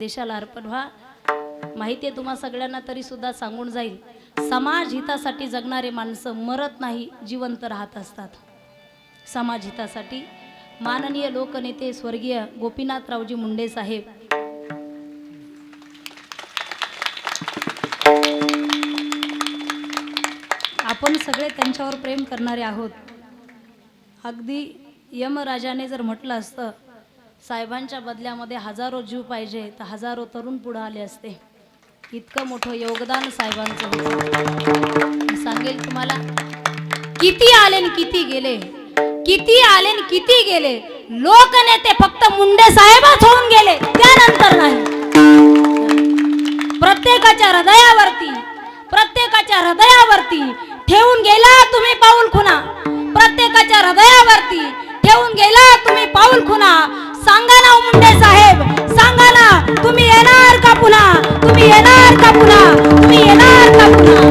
देशाला अर्पण व्हा. माहिती आहे तुम्हा सगळ्यांना तरी सुद्धा सांगून जाईल. समाज हितासाठी जगणारे माणसं मरत नाही जिवंत राहत असतात. समाज हितासाठी माननीय लोकनेते स्वर्गीय गोपीनाथरावजी मुंडे साहेब. आपण सगळे त्यांच्यावर प्रेम करणारे आहोत. अगदी यमराजाने जर म्हटलं असतं साहेबांच्या बदल्यामध्ये हजारो जीव पाहिजे तर हजारो तरुण पुढे आले असते. इतकं मोठं योगदान साहेबांचं. सांगेल तुम्हाला किती आले किती गेले? किती आले किती गेले? लोकनेते फक्त मुंडे साहेबच होऊन गेले त्यानंतर नाही. प्रत्येकाच्या हृदयावरती प्रत्येकाच्या हृदयावरती ठेवून गेला तुम्ही पाऊल खुना प्रत्येकाच्या हृदयावरती ठेवून गेला तुम्ही पाऊल खुना सांगा ना हो मुंडे साहेब. सांगा ना तुम्ही येणार का पुन्हा? तुम्ही येणार का पुन्हा? तुम्ही येणार का पुन्हा?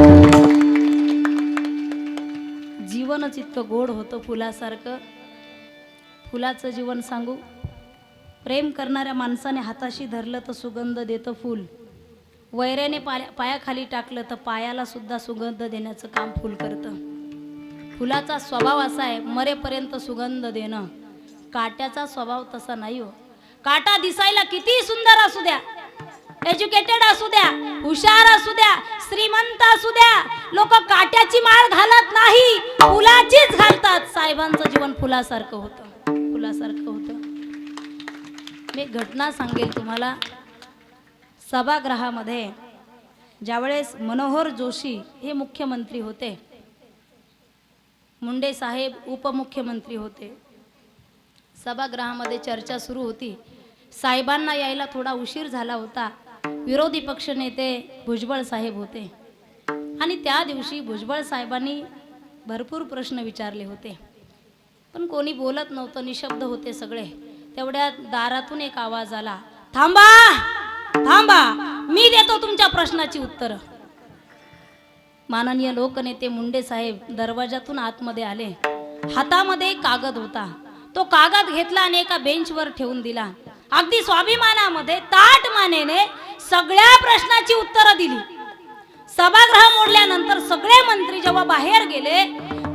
जीवनच इतकं गोड होतं फुलासारखं. फुलाचं जीवन सांगू? प्रेम करणाऱ्या माणसाने हाताशी धरलं तर सुगंध देतं फूल. वैऱ्याने पाया पायाखाली टाकलं तर पायाला सुद्धा सुगंध देण्याचं काम फुल करतं. फुलाचा स्वभाव असा आहे मरेपर्यंत सुगंध देणं. काट्याचा स्वभाव तसा नाही हो. काटा दिसायला किती सुंदर असू द्या. एज्युकेटेड असू द्या हुशार असू द्या श्रीमंत असू द्या. लोक काट्याची माळ घालत नाही फुलाचीच घालतात. साहेबांचं जीवन फुलासारखं होतं फुलासारखं होतं. मी घटना सांगेल तुम्हाला. सभागृहामध्ये ज्यावेळेस मनोहर जोशी हे मुख्यमंत्री होते मुंडे साहेब उपमुख्यमंत्री होते सभागृहामध्ये चर्चा सुरू होती. साहेबांना यायला थोडा उशीर झाला होता. विरोधी पक्षनेते भुजबळ साहेब होते. आणि त्या दिवशी भुजबळ साहेबांनी भरपूर प्रश्न विचारले होते. पण कोणी बोलत नव्हतं निशब्द होते सगळे. तेवढ्या दारातून एक आवाज आला थांबा! थांबा! मी देतो तुमच्या प्रश्नाची उत्तरं. माननीय लोकनेते मुंडे साहेब दरवाजातून आतमध्ये आले. हातामध्ये कागद होता. तो कागद घेतला आणि एका बेंचवर ठेवून दिला. अगदी स्वाभिमानामध्ये ताट मानेने सगळ्या प्रश्नाची उत्तरं दिली. सभागृह मोडल्यानंतर सगळे मंत्री जेव्हा बाहेर गेले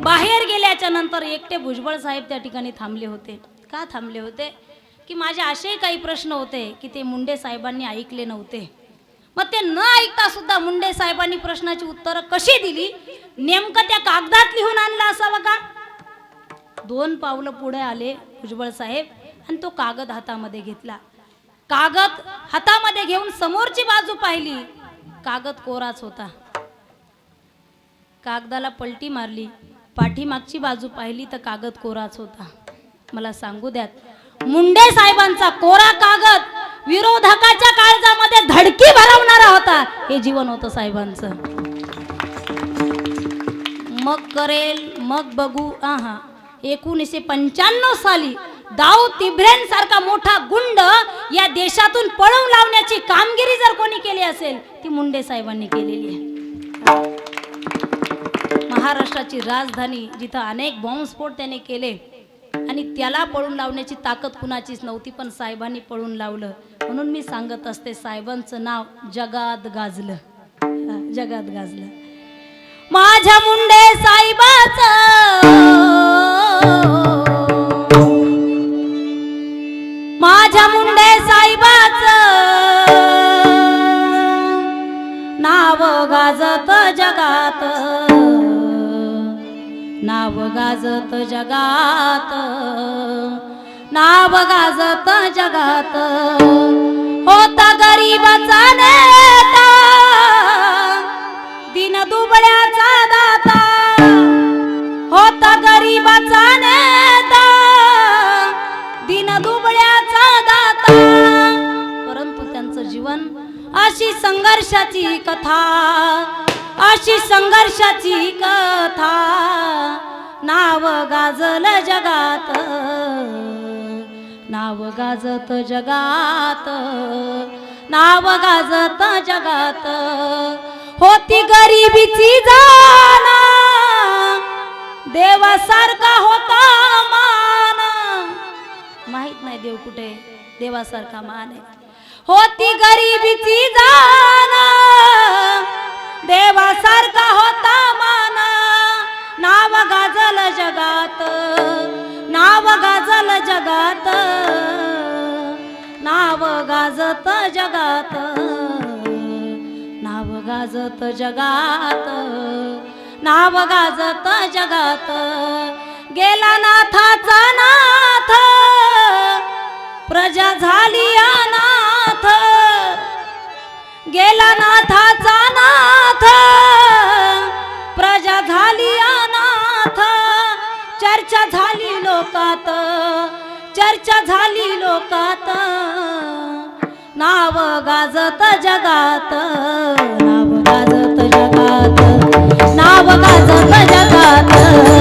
बाहेर गेल्याच्यानंतर एकटे भुजबळ साहेब त्या ठिकाणी थांबले होते. का थांबले होते? की माझे असेही काही प्रश्न होते की ते मुंडे साहेबांनी ऐकले नव्हते. मग ते न ऐकता सुद्धा मुंडे साहेबांनी प्रश्नाची उत्तरं कशी दिली? नेमकं त्या कागदात लिहून आणलं असावं का? दोन पावलं पुढे आले भुजबळ साहेब आणि तो कागद हातामध्ये घेतला. कागद हातामध्ये घेऊन समोरची बाजू पाहिली. कागद कोराच होता. कागदाला पलटी मारली. पाठीमागची बाजू पाहिली तर कागद कोराच होता. मला सांगू द्यात. मुंडे साहेबांचा कोरा कागद विरोधकाच्या काळजामध्ये धडकी भरवणारा होता. हे जीवन होतं साहेबांचं. मग करेल मग बघू. आहा. एकोणीसशे पंच्याण्णव साली दाऊ तिब्रेन सारखा मोठा गुंड या देशातून पळवून लावण्याची कामगिरी जर कोणी केली असेल ती मुंडे साहेबांनी केलेली आहे. महाराष्ट्राची राजधानी जिथं अनेक बॉम्बस्फोट त्याने केले आणि त्याला पळून लावण्याची ताकद कुणाचीच नव्हती पण साहेबांनी पळून लावलं. म्हणून मी सांगत असते साहेबांचं नाव जगात गाजलं. जगात गाजलं. माझ्या मुंडे साहेबाचं माझ्या मुंडे साहेबाचं नाव गाजत जगात. नाव गाजत जगात. नाव गाजत संघर्षाची कथा अशी संघर्षाची कथा. नाव गाजल जगात नाव गाजत जगात नाव गाजत जगात. होती गरिबीची जाना देवासारखा होता मान. माहीत नाही देव कुठे देवासारखा मान आहे. होती गरिबीची जाण. देवासारखा होता माना. नाव गाजल जगात. नाव गाजल जगात. नाव गाजत जगात. नाव गाजत जगात. नाव गाजत जगात. गेला नाथाचा नाथ. प्रजा झाली अनाथ. गेला नाथाचा नाथ प्रजा झाली अनाथ चर्चा झाली लोकात चर्चा झाली लोकात. नाव गाजत जगात नाव गाजत जगात नाव गाजत जगात.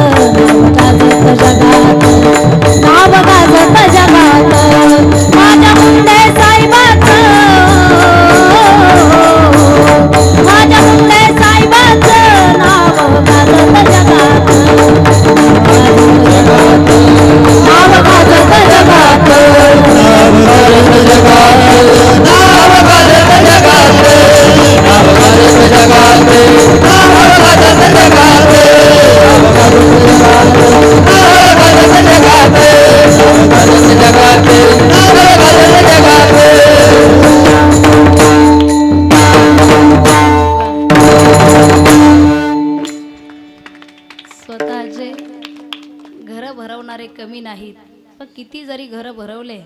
कमी नाहीत पण किती जरी घरं भरवले